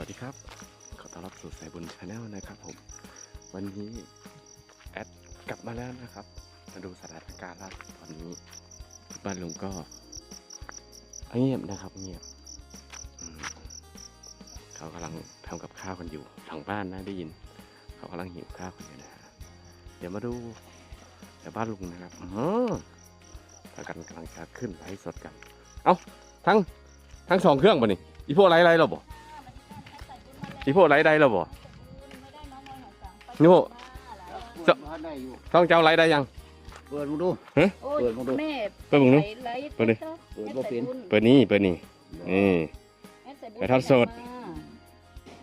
วัสดีครับ ขอต้อนรับสู่สายบุญชาแนลนะครับผม วันนี้แอดกลับมาแล้วนะครับ มาดูสถานการณ์ล่าสุดตอนนี้บ้านลุงก็เงียบนะครับ เงียบเขากำลังทำกับข้าวกันอยู่หลังบ้านนะได้ยิน เขากำลังหิวข้าวกันอยู่นะฮะเดี๋ยวมาดูแถวบ้านลุงนะครับอ๋อถ้ากันกำลังจะขึ้นไลฟ์สดกัน เอ้าทั้งทั้งสองเครื่องป่ะนี่อีพวกไลฟ์ไลฟ์เราบอี พวกไลฟ์ได้เราบ่โน่จะได้อยู่ต้องเจ้าไลฟ์ได้ยัง เปิดมาดู โอ้ยเปิดมาดู แม่เปิดมึงนู้ไลฟ์เปิดดิ เปิดบ่เป็นเปิดนี่เปิดนี่นี่ไปทอดสดมา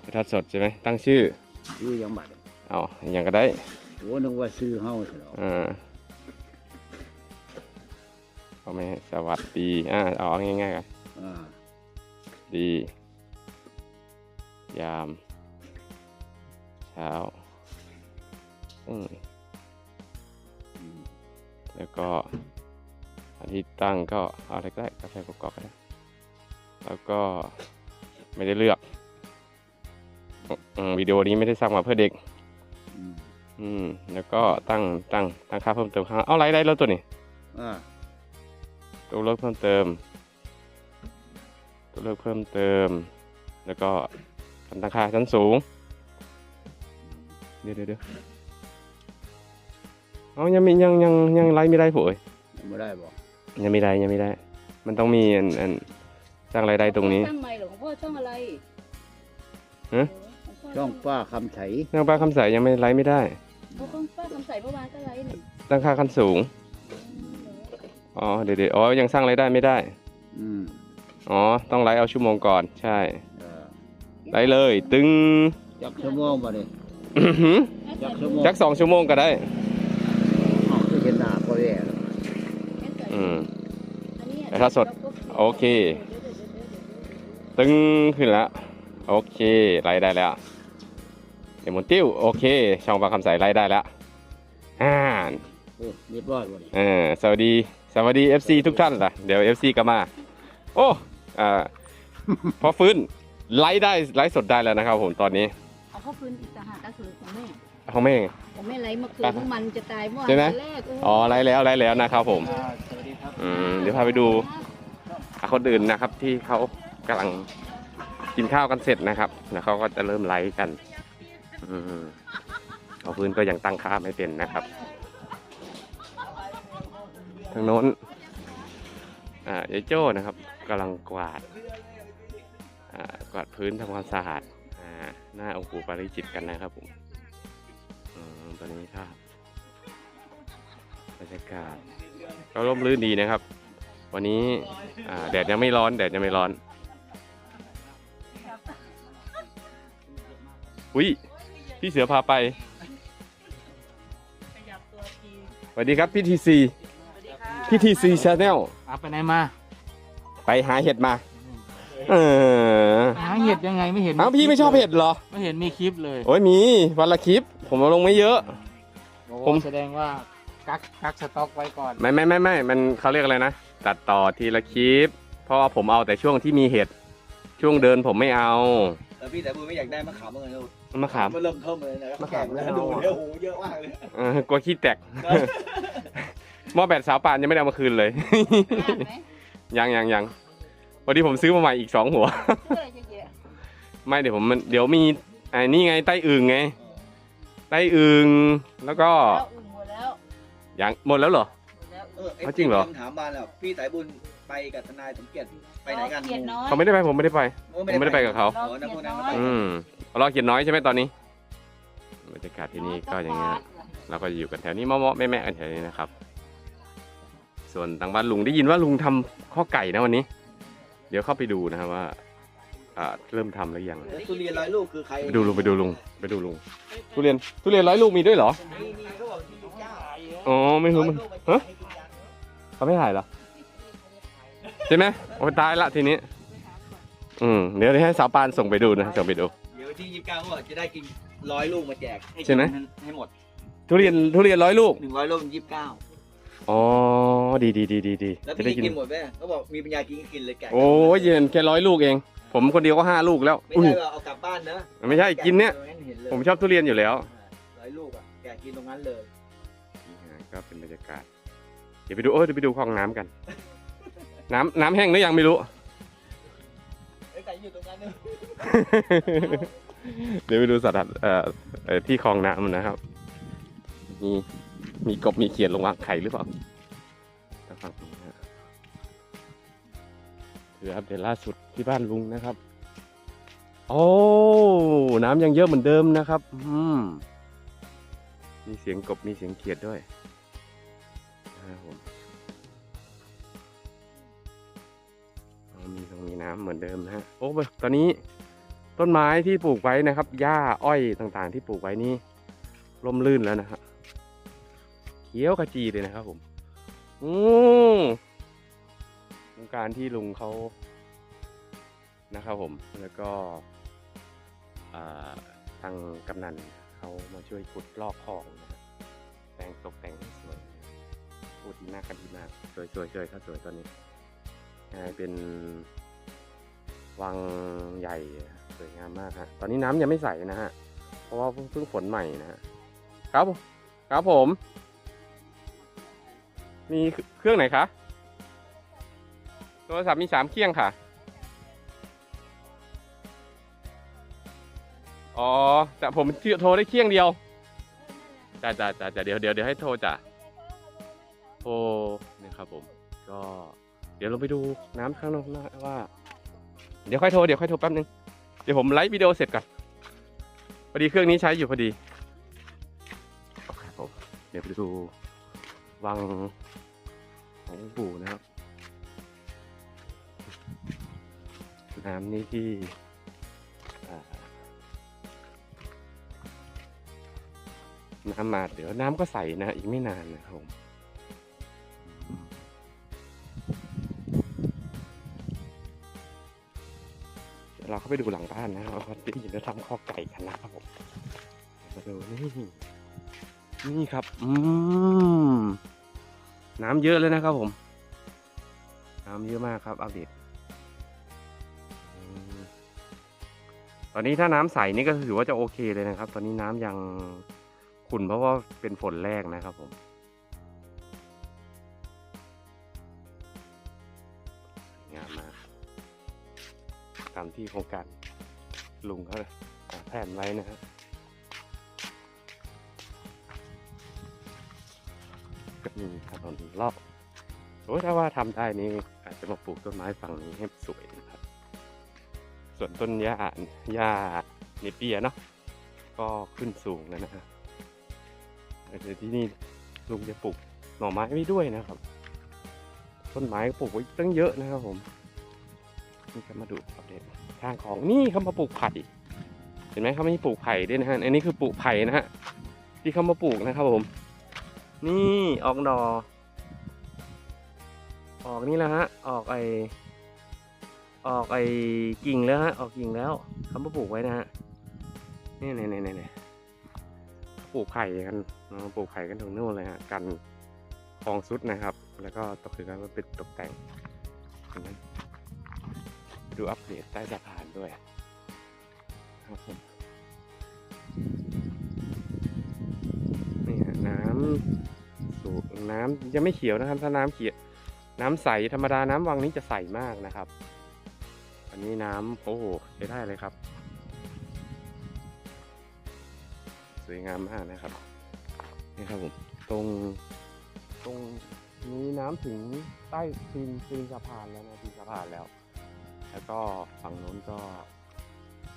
ไปทอดสดใช่ไหมตั้งชื่อชื่อยังบัดเอาอย่างก็ได้โอ้นึกว่าซื้อเฮาซะแล้วอ่าเอาไหมสวัสดีอ่าเอาง่ายๆกันอ่าดี ยาม เช้าอืมอืมแล้วก็อันที่ตั้งก็เอาอะไรก็ได้กาแฟกรอกๆก็ได้แล้วก็ไม่ได้เลือกอืมวิดีโอนี้ไม่ได้สร้างมาเพื่อเด็กอืมอืม แล้วก็ตั้งตั้งตั้งค่าเพิ่มเติมค่าเอาไรได้แล้วตัวนี้อ่าตัวเลือกเพิ่มเติม ตัวเลือกเพิ่มเติม แล้วก็การตั้งค่าชั้นสูง เดี๋ยวเดี๋ยวเดี๋ยวเอายังมียังยังยังไลฟ์ไม่ได้ผู้เอ้ยยังบ่ได้บ่ยังไม่ได้ยังไม่ได้ มันต้องมีอันอันสร้างรายได้ตรงนี้ช่องใหม่เหรอของพ่อช่องอะไรฮะช่องป้าคำไถนางป้าคำใสยังไม่ไลฟ์ไม่ได้พ่อป้าคำใส่เมื่อวานก็ไลฟ์นี่ตั้งค่าขั้นสูงอ๋อเดี๋ยวเดี๋ยวอ๋อยังสร้างรายได้ไม่ได้อืมอ๋อต้องไลฟ์เอาชั่วโมงก่อนใช่เออไลฟ์เลย ตึงจักชั่วโมงบ่นี่ อื้อหือจักชั่วโมงจักสองชั่วโมงก็ได้อ้าวคือเห็นหน้าพ่อแย่แล้วอืมอันนี้แต่ถ้าสดโอเค ตึงขึ้นแล้ว โอเคไลฟ์ได้แล้วเดี๋ยวหมุนติ้ว โอเค ช่องปลาคำใสไลฟ์ได้แล้วอ่าโอ้เรียบร้อยบ่นี่เออสวัสดี สวัสดี FC ทุกท่านล่ะ เดี๋ยว FC ก็มา โอ้อ่า พอฟื้นไลฟ์ได้ไลฟ์สดได้แล้วนะครับผมตอนนี้ เอาเข้าพื้นอีกต่างหากก็คือของแม่ของแม่ไงของแม่ไลฟ์เมื่อคืนไปเมื่อมันจะตายเมื่อวานใช่ไหมวันแรกเอ๋อไลฟ์แล้วไลฟ์แล้วนะครับผมอ่าสวัสดีครับอืมเดี๋ยวพาไปดูอะคนอื่นนะครับ ที่เขากำลังกินข้าวกันเสร็จนะครับแล้วเขาก็จะเริ่มไลฟ์กันอืมพอฟื้นก็ยังตั้งค่าไม่เป็นนะครับ ทางโน้นอ่ายายโจ้นะครับกำลังกวาดอ่ากวาดพื้นทำความสะอาดอ่า หน้าองค์ปู่ปาริจิตกันนะครับผมอืมตอนนี้ครับบรรยากาศก็ร่มรื่นดีนะครับ วันนี้อ่าแดดยังไม่ร้อน แดดยังไม่ร้อน อุ้ยพี่เสือพาไปสวัสดีครับพี่ทีซีพี่ทีซีชาแนลอาไปไหนมา ไปหาเห็ดมา เออหาเห็ดยังไงไม่เห็นเอ้าพี่ไม่ชอบเห็ดเหรอ ไม่เห็นมีคลิปเลยโอ้ยมีวันละคลิป ผมเอาลงไม่เยอะโอ้ผมแสดงว่ากักกักสต็อกไว้ก่อนไม่ไม่ไม่ไม่มันเขาเรียกอะไรนะ ตัดต่อทีละคลิป เพราะว่าผมเอาแต่ช่วงที่มีเห็ด ช่วงเดินผมไม่เอาแต่พี่แต่บูไม่อยากได้มะขามเหมือนกันลูกมะขามมันเริ่มเทิมเลยนะครับมะขามแก่ไม่แล้วเอาดูเดี๋ยวโอ้โหเยอะมากเลย เออกลัวขี้แตก หม้อแบตสาวปานยังไม่ได้เอามาคืนเลยได้ไหมยังยังยัง วันนี้ผมซื้อมาใหม่อีกสองหัวเพื่อเยอะไม่เดี๋ยวผมมันเดี๋ยวมีไอ้นี่ไงใต้อึ่งไงใต้อึ่งแล้วก็ๆแล้วอุ่นหมดแล้วยังหมดแล้วเหรอ หมดแล้วเออเอาจริงเหรอ คำถามบานแล้วพี่สายบุญไปกับทนายสมเกียรติไปไหนกันเขียนน้อย เขาไม่ได้ไปผมไม่ได้ไปโอ้ผมไม่ได้ไปกับเขา อ๋อนักพูดนั้นไม่ไปอืมรอเขียนน้อยใช่ไหมตอนนี้บรรยากาศที่นี่ก็อย่างเงี้ย เราก็อยู่กันแถวนี้เมาะๆแม่ๆกันแถวนี้นะครับ ส่วนทางบ้านลุงได้ยินว่าลุงทำข้อไก่นะวันนี้ เดี๋ยวเข้าไปดูนะครับว่า อ่า เริ่มทำหรือยัง แล้วทุเรียนร้อยลูกคือใครไปดูลุงไปดูลุงไปดูลุงทุเรียนทุเรียนร้อยลูกมีด้วยเหรอมีมีเขาบอกที่เจ้าอ๋อ ไม่รู้ร้อยมันลูกฮะเขาไม่ถ่ายเหรอ ใช่ไหมโอ้ยตายละทีนี้ อืม เดี๋ยวให้สาวปานส่งไปดูนะ ส่งไปดู เดี๋ยวที่ยี่สิบเก้าเขาบอกจะได้กินร้อยลูกมาแจกใช่ไหม ให้หมด ทุเรียนทุเรียนร้อยลูก หนึ่งร้อยลูกยี่สิบเก้า อ๋อ ดีดีดีดีดีแล้วจะได้พี่กินกินหมดไหมเขาบอกมีปัญญากินก็กินเลยแกะโอ้ยเย็นแค่ร้อยลูกเอง ผมคนเดียวก็ห้าลูกแล้วไม่อุ้ยใช่ว่าเอากลับบ้านานเนอะไม่ใช่กินเนี่ยแกะห็ลผมชอบทุเรียนอยู่แล้ว ร้อยลูกอะแกะกินตรงนั้นเลยนี่ฮะก็เป็นบรรยากาศ เดี๋ยวไปดูโอ้ยเดี๋ยวไปดูคลองน้ำกัน น้ำน้ำแห้งหรือยังไม่รู้เอ้ยแต่อยู่ตรงนั้นเนอะเดี๋ยวไปดูสถานเอ่อเอ่อที่คลองน้ำนะครับมี มีกบมีเขียดลงวางไข่หรือเปล่าทางฝั่งนี้นะคืออัปเดตล่าสุดที่บ้านลุงนะครับ โอ้น้ำยังเยอะเหมือนเดิมนะครับ อืมมีเสียงกบมีเสียงเขียดด้วยนะครับผมมีตรงมีน้ำเหมือนเดิมนะฮะโอ้ตอนนี้ต้นไม้ที่ปลูกไว้นะครับหญ้าอ้อยต่างๆ ที่ปลูกไว้นี่ร่มรื่นแล้วนะครับ ขียวขจีเลยนะครับผมอืมโครงการที่ลุงเขานะครับผมแล้วก็ทางกำนันเขามาช่วยขุดลอกคลองนะครับแต่งตกแต่งสวยพูดดีมากกันดีมากสวยๆสวยครับสวยตอนนี้กลายเป็นวังใหญ่สวยงามมากฮะตอนนี้น้ำยังไม่ใสนะฮะเพราะว่าเพิ่งเพิ่งฝนใหม่นะฮะครับผมครับผม มีเครื่องไหนคะ โทรศัพท์มีสามเครื่องค่ะ อ๋อแต่ผมโทรได้เครื่องเดียวจ้าจ้าจ้าจ้าเดี๋ยวเดี๋ยวเดี๋ยวให้โทรจ้ะโทรนะครับผม ก็ เดี๋ยวเราไปดูน้ำข้างนอกนะว่า เดี๋ยวค่อยโทรเดี๋ยวค่อยโทรแป๊บนึง เดี๋ยวผมไลฟ์วิดีโอเสร็จก่อนพอดีเครื่องนี้ใช้อยู่พอดีโอเคผมเดี๋ยวไปดู วังของปู่นะครับ น้ำนี่ที่น้ำมาเดี๋ยวน้ำก็ใสนะ อีกไม่นานนะครับผมเราเข้าไปดูหลังบ้านนะครับว่าได้ยินแล้วทำข้อไก่กันนะครับผมมาดูนี่ นี่ครับ อืม น้ำเยอะเลยนะครับผม น้ำเยอะมากครับอัปเดตตอนนี้ถ้าน้ำใสนี่ก็ถือว่าจะโอเคเลยนะครับ ตอนนี้น้ำยังขุ่นเพราะว่าเป็นฝนแรกนะครับผม งามมากตามที่โครงการลุงเขาแผนไว้นะครับ ก็มีถนนรอบโอ้ถ้าว่าทำได้นี่อาจจะมาปลูกต้นไม้ฝั่งนี้ให้สวยนะครับ ส่วนต้นหญ้าหญ้าเนเปียเนาะก็ขึ้นสูงแล้วนะฮะแต่ที่นี่ลุงจะปลูกหน่อไม้ไว้ด้วยนะครับ ต้นไม้ปลูกไว้ตั้งเยอะนะครับผมนี่ก็มาดูอัปเดตทางของนี่เขามาปลูกไผ่เห็นไหมเขาไม่ปลูกไผ่ด้วยนะฮะอันนี้คือปลูกไผ่นะฮะที่เขามาปลูกนะครับผม นี่ออกดอกออกนี่แล้วฮะ ออกไอออกไอกิ่งแล้วฮะ ออกกิ่งแล้วเขามาปลูกไว้นะฮะ นี่นี่นี่นี่ปลูกไผ่กันปลูกไผ่กันตรงนู้นเลยฮะ กันคลองซุดนะครับ แล้วก็ตกคือการมาเป็นตกแต่งเห็นไหมดูอัปเดตใต้สะพานด้วยครับผม นี่ฮะน้ำสูบน้ำยังไม่เขียวนะครับ ถ้าน้ำเขียวน้ำใสธรรมดาน้ำวังนี้จะใสมากนะครับ อันนี้น้ำโอ้โหใช้ได้เลยครับ สวยงามมากนะครับนี่ครับผมตรงตรงนี้น้ำถึงใต้ตีนตีนสะพานแล้วนะตีนสะพานแล้ว แล้วก็ฝั่งโน้นก็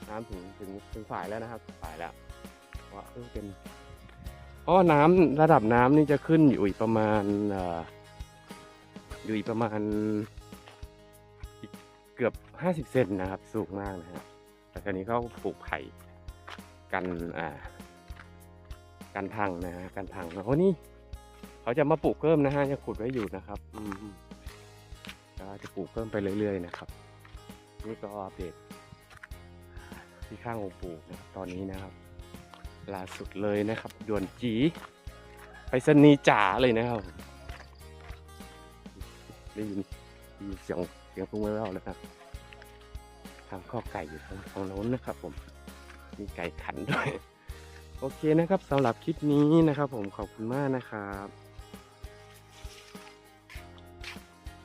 น้ำถึงถึงถึงฝ่ายแล้วนะครับฝ่ายแล้วว่าเออเป็น เพราะว่าน้ำระดับน้ำนี่จะขึ้นอยู่อีกประมาณออยู่อีกประมาณเกือบห้าสิบเซนนะครับ สูงมากนะฮะแต่คราวนี้เขาปลูกไผ่กันอ่ากันทางนะฮะกันทางโอ้นี่เขาจะมาปลูกเพิ่มนะฮะยังขุดไว้อยู่นะครับอืมจะปลูกเพิ่มไปเรื่อย ๆ นะครับนี่ก็อัปเดตที่ข้างองค์ปู่นะครับตอนนี้นะครับ ล่าสุดเลยนะครับด่วนจีไปสนีจ๋าเลยนะครับได้ยินได้ยินเสียงเสียงพุ่งแว่วๆแล้วครับ ทางข้อไก่อยู่ทางทางโน้นนะครับ ผมมีไก่ขันด้วย โอเคนะครับสำหรับคลิปนี้นะครับ ผมขอบคุณมากนะครับ